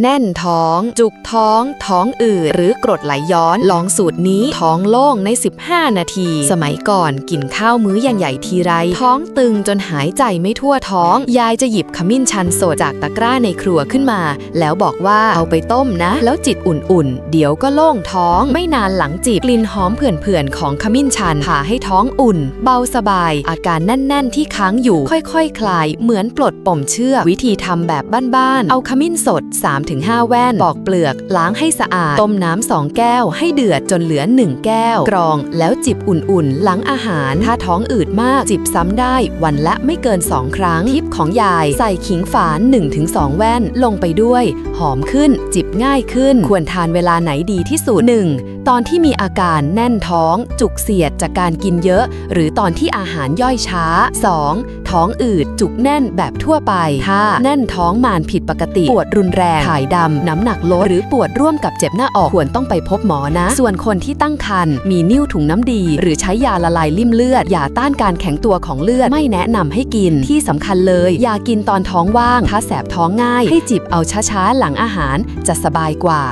แน่นท้อง จุกท้อง ท้องอืดหรือกรดไหลย้อน ลองสูตรนี้ท้องโล่งใน 15 นาที สมัยก่อนกินข้าวมื้อใหญ่ๆทีไร ท้องตึงจนหายใจไม่ทั่วท้อง ยายจะหยิบขมิ้นชันสดจากตะกร้าในครัวขึ้นมา แล้วบอกว่าเอาไปต้มนะ แล้วจิตอุ่นๆ เดี๋ยวก็โล่งท้อง ไม่นานหลังจีบกลิ่นหอมเผื่อนๆของขมิ้นชันพาให้ท้องอุ่น เบาสบาย อาการแน่นๆที่ค้างอยู่ค่อยๆคคลาย เหมือนปลดปมเชือกวิธีทำแบบบ้านๆเอาขมิ้นสด3 3-5 แว่น ปอกเปลือก ล้างให้สะอาด ต้มน้ำสองแก้ว ให้เดือดจนเหลือ 1 แก้ว กรองแล้วจิบอุ่นๆ หลังอาหาร ถ้าท้องอืดมาก จิบซ้ำได้ วันละไม่เกิน 2 ครั้ง ทิปของยาย ใส่ขิงฝาน 1-2 แว่น ลงไปด้วย หอมขึ้น จิบง่ายขึ้น ควรทานเวลาไหนดีที่สุด 1. ตอนที่มีอาการแน่นท้อง จุกเสียดจากการกินเยอะ หรือตอนที่อาหารย่อยช้า 2. ท้องอืด จุกแน่นแบบทั่วไป ถ้าแน่นท้องมานผิดปกติ ปวดรุนแรง ถ่ายดำ น้ำหนักลด หรือปวดร่วมกับเจ็บหน้าอก ควรต้องไปพบหมอนะ ส่วนคนที่ตั้งครรภ์ มีนิ่วถุงน้ำดี หรือใช้ยาละลายริ่มเลือด ยาต้านการแข็งตัวของเลือด ไม่แนะนำให้กิน ที่สำคัญเลย ยากินตอนท้องว่าง ถ้าแสบท้องง่าย ให้จิบเอาช้าๆ หลังอาหาร จะสบายกว่า